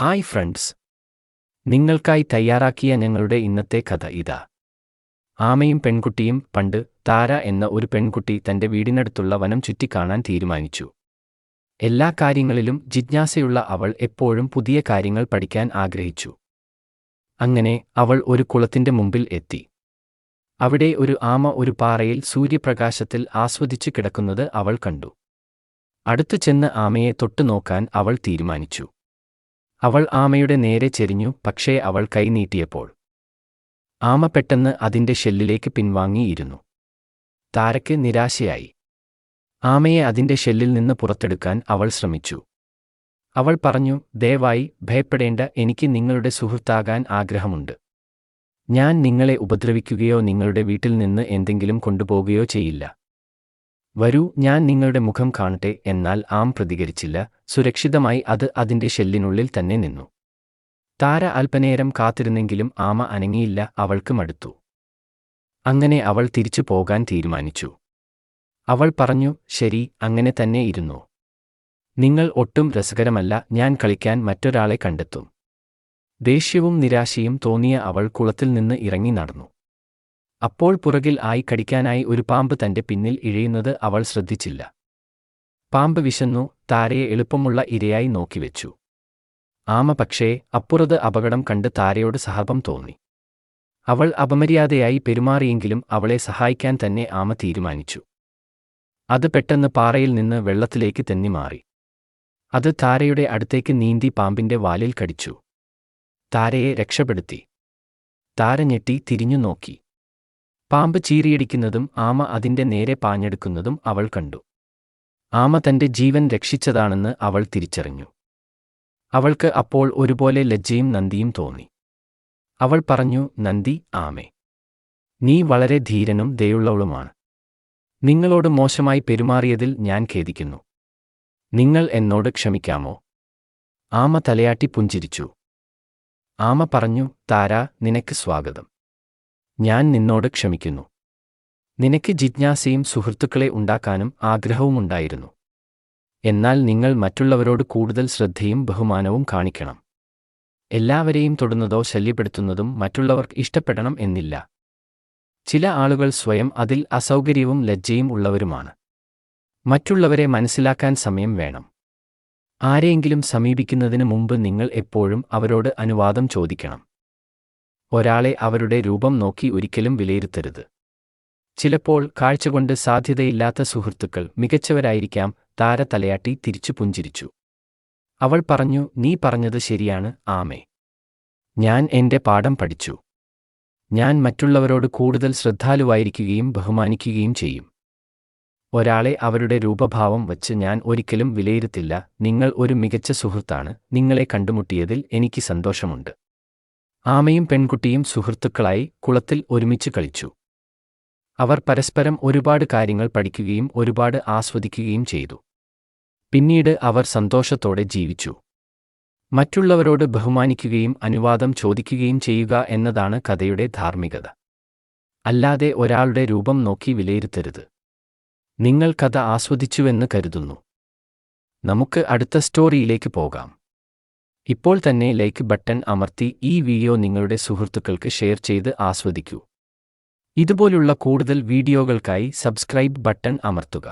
Hi friends നിങ്ങൾക്കായി തയ്യാറാക്കിയ ഞങ്ങളുടെ ഇന്നത്തെ കഥ ഇതാ. ആമയും പെൺകുട്ടിയും പണ്ട് താര എന്ന ഒരു പെൺകുട്ടി തന്റെ വീടിനടുത്തുള്ള വനം ചുറ്റിക്കാണാൻ തീരുമാനിച്ചു. എല്ലാ കാര്യങ്ങളിലും ജിജ്ഞാസയുള്ള അവൾ എപ്പോഴും പുതിയ കാര്യങ്ങൾ പഠിക്കാൻ ആഗ്രഹിച്ചു. അങ്ങനെ അവൾ ഒരു കുളത്തിന്റെ മുമ്പിൽ എത്തി. അവിടെ ഒരു ആമ ഒരു പാറയിൽ സൂര്യപ്രകാശത്തിൽ ആസ്വദിച്ചു കിടക്കുന്നത് അവൾ കണ്ടു. അടുത്തു ചെന്ന് ആമയെ തൊട്ടുനോക്കാൻ അവൾ തീരുമാനിച്ചു. അവൾ ആമയുടെ നേരെ ചെരിഞ്ഞു പക്ഷേ അവൾ കൈ നീട്ടിയപ്പോൾ. ആമ പെട്ടെന്ന് അതിന്റെ ഷെല്ലിലേക്ക് പിൻവാങ്ങിയിരുന്നു. താരയ്ക്ക് നിരാശയായി. ആമയെ അതിന്റെ ഷെല്ലിൽ നിന്ന് പുറത്തെടുക്കാൻ അവൾ ശ്രമിച്ചു. അവൾ പറഞ്ഞു ദയവായി ഭയപ്പെടേണ്ട എനിക്ക് നിങ്ങളുടെ സുഹൃത്താകാൻ ആഗ്രഹമുണ്ട്. ഞാൻ നിങ്ങളെ ഉപദ്രവിക്കുകയോ നിങ്ങളുടെ വീട്ടിൽ നിന്ന് എന്തെങ്കിലും കൊണ്ടുപോകുകയോ ചെയ്യില്ല. വരൂ ഞാൻ നിങ്ങളുടെ മുഖം കാണട്ടെ എന്നാൽ ആം പ്രതികരിച്ചില്ല സുരക്ഷിതമായി അത് അതിന്റെ ഷെല്ലിനുള്ളിൽ തന്നെ നിന്നു. താര അല്പനേരം കാത്തിരുന്നെങ്കിലും ആമ അനങ്ങിയില്ല അവൾക്ക് മടുത്തു. അങ്ങനെ അവൾ തിരിച്ചു പോകാൻ തീരുമാനിച്ചു. അവൾ പറഞ്ഞു ശരി അങ്ങനെ തന്നെ ഇരുന്നു. നിങ്ങൾ ഒട്ടും രസകരമല്ല ഞാൻ കളിക്കാൻ മറ്റൊരാളെ കണ്ടെത്തും. ദേഷ്യവും നിരാശയും തോന്നിയ അവൾ കുളത്തിൽ നിന്ന് ഇറങ്ങി നടന്നു. അപ്പോൾ പുറകിൽ ആയി കടിക്കാനായി ഒരു പാമ്പ് തന്റെ പിന്നിൽ ഇഴയുന്നത് അവൾ ശ്രദ്ധിച്ചില്ല. പാമ്പ് വിശന്നു താരയെ എളുപ്പമുള്ള ഇരയായി നോക്കിവെച്ചു ആമ പക്ഷേ അപ്പുറത്ത് അപകടം കണ്ട് താരയോട് സഹാപം തോന്നി. അവൾ അപമര്യാദയായി പെരുമാറിയെങ്കിലും അവളെ സഹായിക്കാൻ തന്നെ ആമ തീരുമാനിച്ചു. അത് പെട്ടെന്ന് പാറയിൽ നിന്ന് വെള്ളത്തിലേക്ക് തെന്നി മാറി. അത് താരയുടെ അടുത്തേക്ക് നീന്തി പാമ്പിന്റെ വാലിൽ കടിച്ചു. താരയെ രക്ഷപ്പെടുത്തി. താര ഞെട്ടി തിരിഞ്ഞു നോക്കി. പാമ്പ് ചീറിയടിക്കുന്നതും ആമ അതിന്റെ നേരെ പാഞ്ഞെടുക്കുന്നതും അവൾ കണ്ടു. ആമ തന്റെ ജീവൻ രക്ഷിച്ചതാണെന്ന് അവൾ തിരിച്ചറിഞ്ഞു. അവൾക്ക് അപ്പോൾ ഒരുപോലെ ലജ്ജയും നന്ദിയും തോന്നി. അവൾ പറഞ്ഞു നന്ദി ആമേ. നീ വളരെ ധീരനും ദയുള്ളവളുമാണ്. നിങ്ങളോട് മോശമായി പെരുമാറിയതിൽ ഞാൻ ഖേദിക്കുന്നു. നിങ്ങൾ എന്നോട് ക്ഷമിക്കാമോ? ആമ തലയാട്ടി പുഞ്ചിരിച്ചു. ആമ പറഞ്ഞു താര നിനക്ക് സ്വാഗതം. ഞാൻ നിന്നോട് ക്ഷമിക്കുന്നു. നിനക്ക് ജിജ്ഞാസയും സുഹൃത്തുക്കളെ ഉണ്ടാക്കാനും ആഗ്രഹവുമുണ്ടായിരുന്നു. എന്നാൽ നിങ്ങൾ മറ്റുള്ളവരോട് കൂടുതൽ ശ്രദ്ധയും ബഹുമാനവും കാണിക്കണം. എല്ലാവരെയും തൊടുന്നതോ ശല്യപ്പെടുത്തുന്നതും മറ്റുള്ളവർക്ക് ഇഷ്ടപ്പെടണം എന്നില്ല. ചില ആളുകൾ സ്വയം അതിൽ അസൗകര്യവും ലജ്ജയും ഉള്ളവരുമാണ്. മറ്റുള്ളവരെ മനസ്സിലാക്കാൻ സമയം വേണം. ആരെയെങ്കിലും സമീപിക്കുന്നതിന് മുമ്പ് നിങ്ങൾ എപ്പോഴും അവരോട് അനുവാദം ചോദിക്കണം. ഒരാളെ അവരുടെ രൂപം നോക്കി ഒരിക്കലും വിലയിരുത്തരുത്. ചിലപ്പോൾ കാഴ്ചകൊണ്ട് സാധ്യതയില്ലാത്ത സുഹൃത്തുക്കൾ മികച്ചവരായിരിക്കാം താര തലയാട്ടി തിരിച്ചു പുഞ്ചിരിച്ചു. അവൾ പറഞ്ഞു നീ പറഞ്ഞത് ശരിയാണ് ആമേ. ഞാൻ എന്റെ പാഠം പഠിച്ചു. ഞാൻ മറ്റുള്ളവരോട് കൂടുതൽ ശ്രദ്ധാലുവായിരിക്കുകയും ബഹുമാനിക്കുകയും ചെയ്യും. ഒരാളെ അവരുടെ രൂപഭാവം വച്ച് ഞാൻ ഒരിക്കലും വിലയിരുത്തില്ല. നിങ്ങൾ ഒരു മികച്ച സുഹൃത്താണ്. നിങ്ങളെ കണ്ടുമുട്ടിയതിൽ എനിക്ക് സന്തോഷമുണ്ട്. ആമയും പെൺകുട്ടിയും സുഹൃത്തുക്കളായി കുളത്തിൽ ഒരുമിച്ച് കളിച്ചു. അവർ പരസ്പരം ഒരുപാട് കാര്യങ്ങൾ പഠിക്കുകയും ഒരുപാട് ആസ്വദിക്കുകയും ചെയ്തു. പിന്നീട് അവർ സന്തോഷത്തോടെ ജീവിച്ചു. മറ്റുള്ളവരോട് ബഹുമാനിക്കുകയും അനുവാദം ചോദിക്കുകയും ചെയ്യുക എന്നതാണ് കഥയുടെ ധാർമ്മികത. അല്ലാതെ ഒരാളുടെ രൂപം നോക്കി വിലയിരുത്തരുത്. നിങ്ങൾ കഥ ആസ്വദിച്ചുവെന്ന് കരുതുന്നു. നമുക്ക് അടുത്ത സ്റ്റോറിയിലേക്ക് പോകാം. ഇപ്പോൾ തന്നെ ലൈക്ക് ബട്ടൺ അമർത്തി ഈ വീഡിയോ നിങ്ങളുടെ സുഹൃത്തുക്കൾക്ക് ഷെയർ ചെയ്ത് ആസ്വദിക്കൂ. ഇതുപോലുള്ള കൂടുതൽ വീഡിയോകൾക്കായി സബ്സ്ക്രൈബ് ബട്ടൺ അമർത്തുക.